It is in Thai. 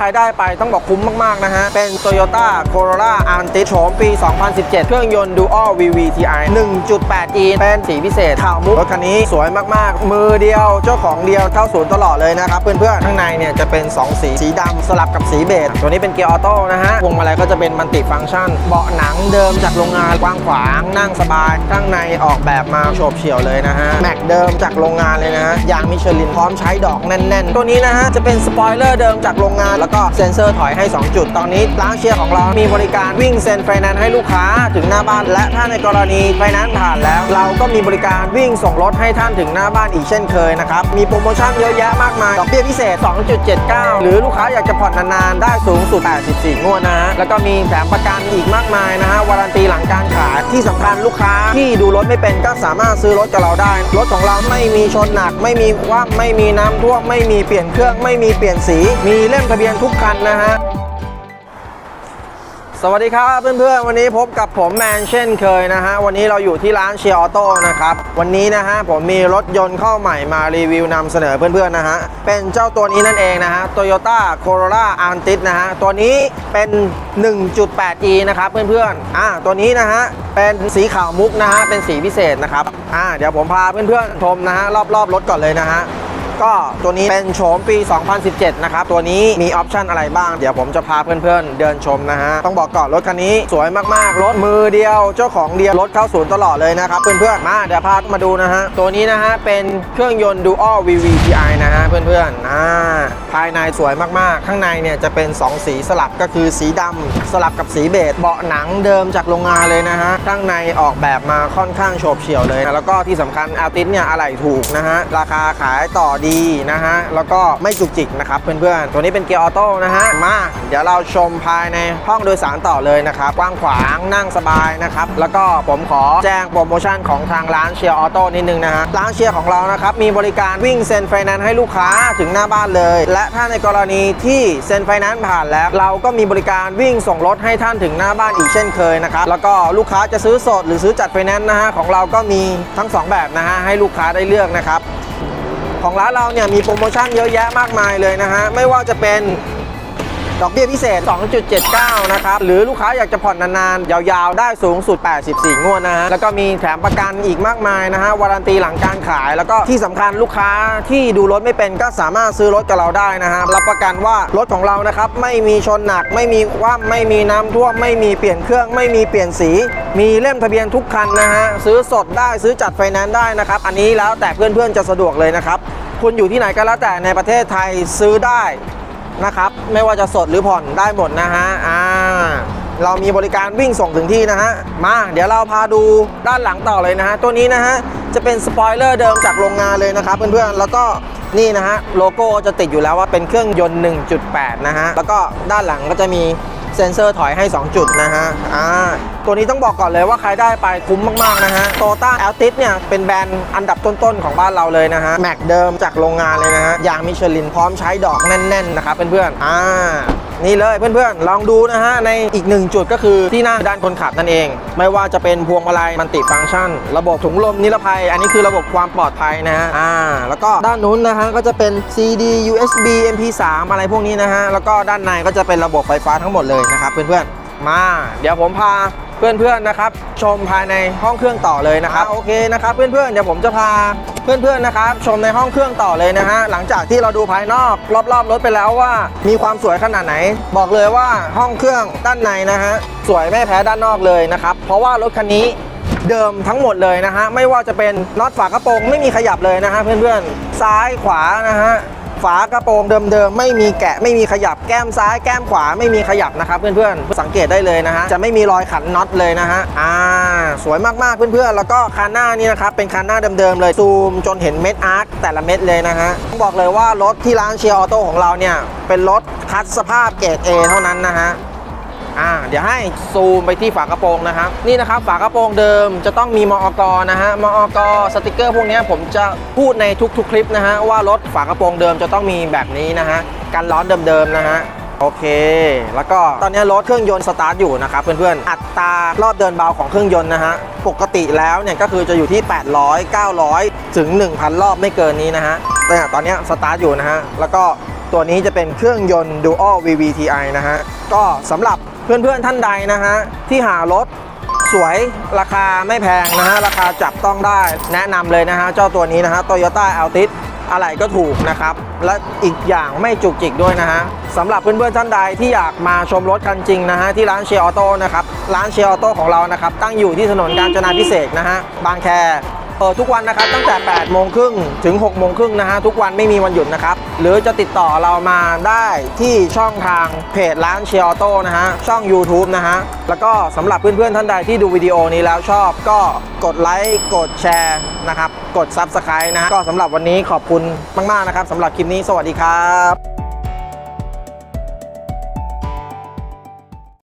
ครได้ไปต้องบอกคุ้มมาก ๆ นะฮะ เป็น Toyota Corolla Altis โฉมปี 2017 เครื่องยนต์ Dual VVTi 1.8e เป็นสีพิเศษขาวมุกรถคันนี้สวยมาก ๆ มือเดียวเจ้าของเดียวเข้าศูนย์ตลอดเลยนะครับเพื่อน ๆ ข้างในเนี่ยจะเป็น 2 สีสีดำสลับกับสีเบจตัวนี้เป็นเกียร์ออโต้นะฮะพวงมาลัยก็จะเป็นมัลติฟังก์ชัน เบาะหนังเดิมจากโรงงานกว้างขวางนั่งสบายข้างในออกแบบมาโฉบเฉี่ยวเลยนะฮะแม็กเดิมจากโรงงานเลยนะยางมิชลินพร้อมใช้ดอกแน่น ๆ ตัวนี้นะฮะจะเป็นสปอยเลอร์เดิมจากโรงงานแล้วก็เซ็นเซอร์ถอยให้ 2 จุด ตอนนี้ร้านเชียร์ของเรามีบริการวิ่งเซ็นไฟแนนซ์ให้ลูกค้าถึงหน้าบ้าน และถ้าในกรณีไฟแนนซ์ผ่านแล้ว เราก็มีบริการวิ่งส่งรถให้ท่านถึงหน้าบ้านอีกเช่นเคยนะครับมีโปรโมชั่นเยอะแยะมากมายดอกเบี้ยพิเศษ 2.79 หรือลูกค้าอยากจะผ่อนนานๆได้สูงสุด 84 งวดนะฮะแล้วก็มีแถมประกันอีกมากมายนะฮะวารันตีหลังการขายที่สำคัญลูกค้าที่ดูรถไม่เป็นก็สามารถซื้อรถกับเราได้ รถของเราไม่มีชนหนัก ไม่มีคว่ำไม่มีน้ำท่วมไม่มีเปลี่ยนเครื่องไม่มีเปลี่ยนสี มีเล่มทะเบียนทุกคันนะฮะ สวัสดีครับเพื่อนๆ วันนี้พบกับผมแมนเช่นเคยนะฮะ วันนี้เราอยู่ที่ร้านเชียร์ออโต้นะครับ วันนี้นะฮะผมมีรถยนต์เข้าใหม่มารีวิวนำเสนอเพื่อนๆนะฮะ เป็นเจ้าตัวนี้นั่นเองนะฮะ Toyota Corolla Altis นะฮะ ตัวนี้เป็น 1.8e นะครับเพื่อนๆ อ่าตัวนี้นะฮะเป็นสีขาวมุกนะฮะ เป็นสีพิเศษนะครับ อ่า เดี๋ยวผมพาเพื่อนๆชมนะฮะรอบๆรถก่อนเลยนะฮะ ก็ตัวนี้เป็นโฉมปี 2017 นะครับ ตัวนี้มีออปชันอะไรบ้าง เดี๋ยวผมจะพาเพื่อนๆ เดินชมนะฮะ ต้องบอกก่อนรถคันนี้สวยมากๆ รถมือเดียว เจ้าของเดียว รถเข้าศูนย์ตลอดเลยนะครับ เพื่อนๆ มาเดี๋ยวพามาดูนะฮะ ตัวนี้นะฮะ เป็นเครื่องยนต์ Dual VVTi นะฮะ เพื่อนๆอ่าภายในสวยมากๆ ข้างในเนี่ยจะเป็น 2 สีสลับก็คือสีดำสลับกับสีเบจเบาะหนังเดิมจากโรงงานเลยนะฮะข้างในออกแบบมาค่อนข้างโฉบเฉี่ยวเลยนะแล้วก็ที่สำคัญอัลติสเนี่ยอะไหล่ถูกนะฮะราคาขายต่อดีนะฮะ แล้วก็ไม่จุกจิกนะครับเพื่อนๆ ตัวนี้เป็นเกียร์ออโต้นะฮะ มา เดี๋ยวเราชมภายในห้องโดยสารต่อเลยนะครับ กว้างขวางนั่งสบายนะครับ แล้วก็ผมขอแจ้งโปรโมชั่นของทางร้านเชียร์ออโต้นิดนึงนะฮะ ร้านเชียร์ของเรานะครับ มีบริการวิ่งเซ็นไฟแนนซ์ให้ลูกค้าถึงหน้าบ้านเลย และถ้าในกรณีที่เซ็นไฟแนนซ์ผ่านแล้ว เราก็มีบริการวิ่งส่งรถให้ท่านถึงหน้าบ้านอีกเช่นเคยนะครับ แล้วก็ลูกค้าจะซื้อสดหรือซื้อจัดไฟแนนซ์นะฮะของเราก็มีทั้งสองแบบนะฮะให้ลูกค้าได้เลือกนะครับ ของร้านเราเนี่ยมีโปรโมชั่นเยอะแยะมากมายเลยนะฮะไม่ว่าจะเป็น ดอกเบี้ยพิเศษ 2.79 นะครับ หรือลูกค้าอยากจะผ่อนนานๆ ยาวๆ ได้สูงสุด 84 งวดนะฮะ แล้วก็มีแถมประกันอีกมากมายนะฮะ วารันตีหลังการขาย แล้วก็ที่สำคัญลูกค้าที่ดูรถไม่เป็นก็สามารถซื้อรถกับเราได้นะฮะ รับประกันว่ารถของเรานะครับไม่มีชนหนัก ไม่มีคว่ำไม่มีน้ำท่วม ไม่มีเปลี่ยนเครื่อง ไม่มีเปลี่ยนสี มีเล่มทะเบียนทุกคันนะฮะ ซื้อสดได้ ซื้อจัดไฟแนนซ์ได้นะครับ อันนี้แล้วแต่เพื่อนๆจะสะดวกเลยนะครับ คุณอยู่ที่ไหนก็แล้วแต่ในประเทศไทยซื้อได้ นะครับ ไม่ว่าจะสดหรือผ่อนได้หมดนะฮะอ่าเรามีบริการวิ่งส่งถึงที่นะฮะ มาเดี๋ยวเราพาดูด้านหลังต่อเลยนะฮะ ตัวนี้นะฮะ จะเป็นสปอยเลอร์เดิมจากโรงงานเลยนะครับเพื่อนๆ แล้วก็นี่นะฮะ โลโก้จะติดอยู่แล้วว่าเป็นเครื่องยนต์ 1.8 นะฮะ แล้วก็ด้านหลังก็จะมี เซ็นเซอร์ถอยให้ 2 จุดนะฮะอ่าตัวนี้ต้องบอกก่อนเลยว่าใครได้ไปคุ้มมากๆนะฮะโตต้าแอลติสเนี่ยเป็นแบรนด์อันดับต้นๆของบ้านเราเลยนะฮะแม็กเดิมจากโรงงานเลยนะฮะยางมิชลินพร้อมใช้ดอกแน่นๆนะครับเพื่อนๆอ่า นี่เลยเพื่อนๆ ลองดูนะฮะ ในอีกหนึ่งจุดก็คือที่นั่งด้านคนขับนั่นเอง ไม่ว่าจะเป็นพวงมาลัยมันติฟังก์ชัน ระบบถุงลมนิรภัย อันนี้คือระบบความปลอดภัยนะฮะอ่าแล้วก็ด้านนู้นนะฮะก็จะเป็น CD USB MP3 อะไรพวกนี้นะฮะแล้วก็ด้านในก็จะเป็นระบบไฟฟ้าทั้งหมดเลยนะครับเพื่อนๆมา เดี๋ยวผมพาเพื่อนๆนะครับ ชมภายในห้องเครื่องต่อเลยนะครับโอเคนะครับเพื่อนๆเดี๋ยวผมจะพา เพื่อนๆนะครับ ชมในห้องเครื่องต่อเลยนะฮะหลังจากที่เราดูภายนอกรอบๆรถไปแล้วว่า มีความสวยขนาดไหน บอกเลยว่าห้องเครื่องด้านในนะฮะสวยไม่แพ้ด้านนอกเลยนะครับเพราะว่ารถคันนี้เดิมทั้งหมดเลยนะฮะไม่ว่าจะเป็นน็อตฝากระโปรงไม่มีขยับเลยนะฮะเพื่อนๆซ้ายขวานะฮะ ฝากระโปรงเดิมๆไม่มีแกะไม่มีขยับแก้มซ้ายแก้มขวาไม่มีขยับนะครับเพื่อนๆสังเกตได้เลยนะฮะจะไม่มีรอยขันน็อตเลยนะฮะอ่าสวยมากๆเพื่อนๆแล้วก็คันหน้านี่นะครับเป็นคันหน้าเดิมๆเลยซูมจนเห็นเม็ดอาร์คแต่ละเม็ดเลยนะฮะต้องบอกเลยว่ารถที่ร้านเชียร์ออโต้ของเราเนี่ยเป็นรถคัดสภาพเกรด A เท่านั้นนะฮะ อ่าเดี๋ยวให้ซูมไปที่ฝากระโปรงนะครับ นี่นะครับฝากระโปรงเดิมจะต้องมีมอกนะฮะมอกสติกเกอร์พวกนี้ผมจะพูดในทุกๆ คลิปนะฮะว่ารถฝากระโปรงเดิมจะต้องมีแบบนี้นะฮะกันร้อนเดิมๆนะฮะโอเค แล้วก็ตอนนี้รถเครื่องยนต์สตาร์ทอยู่นะครับเพื่อนๆ อัตรารอบเดินเบาของเครื่องยนต์นะฮะ ปกติแล้วเนี่ยก็คือจะอยู่ที่ 800 900 ถึง 1,000 รอบไม่เกินนี้นะฮะ แต่ตอนนี้สตาร์ทอยู่นะฮะ แล้วก็ตัวนี้จะเป็นเครื่องยนต์ Dual VVTi นะฮะ ก็สำหรับ เพื่อนๆท่านใดนะฮะที่หารถสวยราคาไม่แพงนะฮะราคาจับต้องได้แนะนำเลยนะฮะเจ้าตัวนี้นะฮะ Toyota Altis อะไรก็ถูกนะครับ และอีกอย่างไม่จุกจิกด้วยนะฮะสำหรับเพื่อนๆท่านใดที่อยากมาชมรถคันจริงนะฮะที่ร้านเชียร์ออโต้นะครับร้านเชียร์ออโต้ของเรานะครับตั้งอยู่ที่ถนนกาญจนาพิเศษนะฮะบางแค เปิดทุกวันนะครับตั้งแต่8โมงครึ่งถึง6โมงครึ่งนะฮะทุกวันไม่มีวันหยุดนะครับ หรือจะติดต่อเรามาได้ที่ช่องทางเพจร้านเชียร์ออโต้นะฮะช่อง YouTube นะฮะแล้วก็สำหรับเพื่อนๆท่านใดที่ดูวิดีโอนี้แล้วชอบก็กดไลค์กดแชร์นะครับกด Subscribe นะฮะก็สำหรับวันนี้ขอบคุณมากๆนะครับสำหรับคลิปนี้สวัสดีครับ